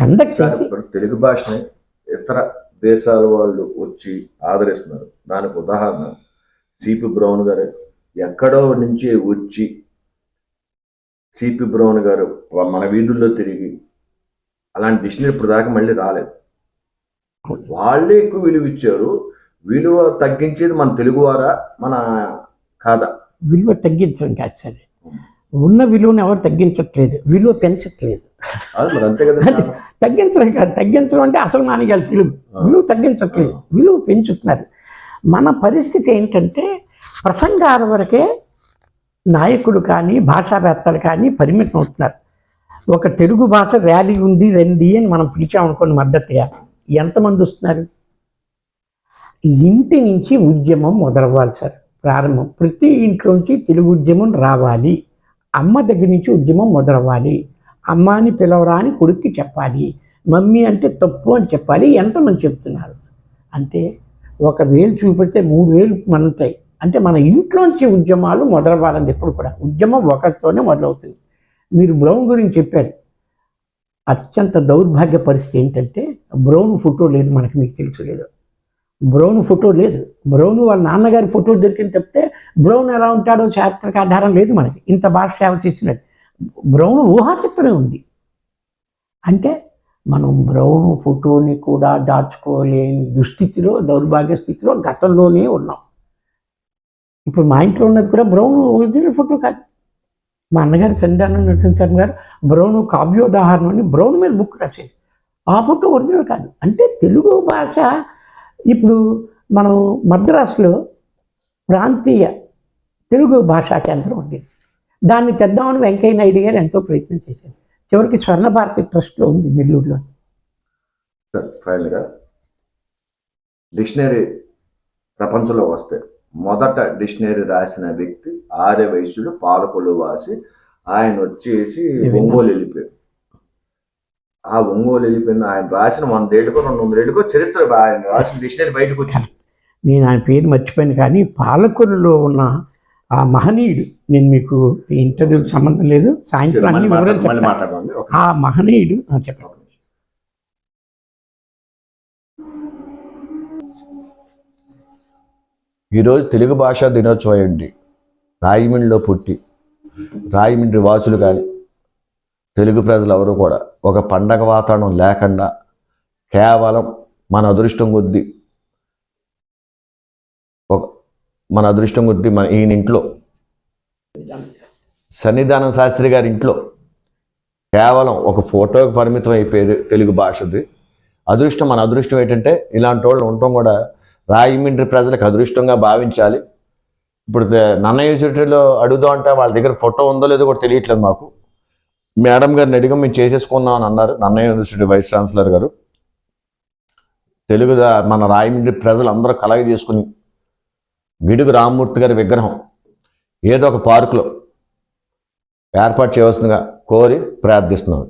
Conduct చేసి. తెలుగు భాషని ఇతర దేశాల వాళ్ళు వచ్చి ఆదరిస్తున్నారు. దానికి ఉదాహరణ సిపి బ్రౌన్ గారు ఎక్కడో నుంచి వచ్చి సిపి బ్రౌన్ గారు మన వీధుల్లో తిరిగి అలాంటి డిక్షనరీ ఇప్పుడు దాకా మళ్ళీ రాలేదు. వాళ్ళే ఎక్కువ విలువ ఇచ్చారు. విలువ తగ్గించేది మన తెలుగువారా మన కాదా? విలువ తగ్గించడం కాదు సార్. ఉన్న విలువను ఎవరు తగ్గించట్లేదు. విలువ పెంచట్లేదు. తగ్గించడం కాదు తగ్గించడం అంటే అసలు మానేయాలి తెలుగు విలువ తగ్గించట్లేదు. విలువ పెంచుతున్నారు. మన పరిస్థితి ఏంటంటే ప్రసంగాల వరకే నాయకులు కానీ భాషావేత్తలు కానీ పరిమితం అవుతున్నారు. ఒక తెలుగు భాష ర్యాలీ ఉంది రండి అని మనం పిలిచామనుకోండి మద్దతుగా ఎంతమంది వస్తున్నారు? ఇంటి నుంచి ఉద్యమం మొదలవ్వాలి సార్ ప్రారంభం. ప్రతి ఇంట్లోంచి తెలుగు ఉద్యమం రావాలి. అమ్మ దగ్గర నుంచి ఉద్యమం మొదలవ్వాలి. అమ్మ అని పిలవరా అని కొడుక్కి చెప్పాలి. మమ్మీ అంటే తప్పు అని చెప్పాలి. ఎంతమంది చెప్తున్నారు? అంటే ఒక వేలు చూపెడితే మూడు వేలు మనుతాయి. అంటే మన ఇంట్లోంచి ఉద్యమాలు మొదలవ్వాలండి ఎప్పుడు కూడా. ఉద్యమం ఒకరితోనే మొదలవుతుంది. మీరు బ్రౌన్ గురించి చెప్పారు. అత్యంత దౌర్భాగ్య పరిస్థితి ఏంటంటే బ్రౌన్ ఫోటో లేదు మనకి మీకు తెలుసు లేదు. బ్రౌన్ ఫోటో లేదు. బ్రౌన్ వాళ్ళ నాన్నగారి ఫోటో దొరికింది తప్పితే బ్రౌన్ ఎలా ఉంటాడో చారిత్రక ఆధారం లేదు మనకి. ఇంత భాష సేవ చేసినట్టు. బ్రౌన్ ఊహాచిత్రమే ఉంది. అంటే మనం బ్రౌన్ ఫోటోని కూడా దాచుకోలేని దుస్థితిలో దౌర్భాగ్య స్థితిలో గతంలోనే ఉన్నాం. ఇప్పుడు మా ఇంట్లో ఉన్నది కూడా బ్రౌన్ ఒరిజినల్ ఫోటో కాదు. మా అన్నగారు సంధానం నరసింహ గారు బ్రౌన్ కావ్యోదాహరణ అని బ్రౌన్ మీద బుక్ రాసేది. ఆ ఫోటో ఒరిజినల్ కాదు. అంటే తెలుగు భాష ఇప్పుడు మనం మద్రాసులో ప్రాంతీయ తెలుగు భాషా కేంద్రం ఉంది దాన్ని తెద్దామని వెంకయ్య నాయుడు గారు ఎంతో ప్రయత్నం చేశారు. చివరికి స్వర్ణ భారతి ట్రస్ట్లో ఉంది నెల్లూరులో. సార్ ఫైనల్గా డిక్షనరీ ప్రపంచంలో వస్తే మొదట డిక్షనరీ రాసిన వ్యక్తి ఆర్య వైశ్యుడు పాలకొల్లు వాసి ఆయన వచ్చేసి ఒంగోలు వెళ్ళిపోయాడు. ఆ ఒంగోలు వెళ్ళిపోయిన ఆయన రాసిన వందేళ్ళకో రెండు వందలేళ్ళకో చరిత్ర ఆయన రాసిన డిక్షనరీ బయటకు వచ్చింది. నేను ఆయన పేరు మర్చిపోయాను కానీ పాలకొల్లులో ఉన్న ఆ మహనీయుడు. నేను మీకు ఈ ఇంటర్వ్యూకి సంబంధం లేదు. సాయంత్రం అన్ని వివరాలు చెప్తాను. ఆ మహనీయుడు చెప్పండి. ఈరోజు తెలుగు భాషా దినోత్సవం ఏంటి రాయమండ్రిలో పుట్టి రాయమండ్రి వాసులు కానీ తెలుగు ప్రజలు ఎవరు కూడా ఒక పండగ వాతావరణం లేకుండా కేవలం మన అదృష్టం కొద్దీ ఒక మన అదృష్టం గురించి మన ఈయన ఇంట్లో. సన్నిధానం శాస్త్రి గారి ఇంట్లో. కేవలం ఒక ఫోటోకి పరిమితం అయిపోయేది తెలుగు భాషది. అదృష్టం మన అదృష్టం ఏంటంటే ఇలాంటి వాళ్ళు ఉండటం కూడా రాయమండ్రి ప్రజలకు అదృష్టంగా భావించాలి. ఇప్పుడు నన్న నన్నయ్య యూనివర్సిటీలో అడుగుదాం అంటే వాళ్ళ దగ్గర ఫోటో ఉందో లేదో కూడా తెలియట్లేదు మాకు. మేడం గారిని అడిగా మేము చేసేసుకుందాం అని అన్నారు నన్నయ్య యూనివర్సిటీ వైస్ ఛాన్సలర్ గారు. తెలుగు దా- మన రాయమండ్రి ప్రజలు అందరూ కలగ చేసుకుని గిడుగు రామ్మూర్తి గారి విగ్రహం ఏదో ఒక పార్కులో ఏర్పాటు చేయవలసిందిగా కోరి ప్రార్థిస్తున్నాను.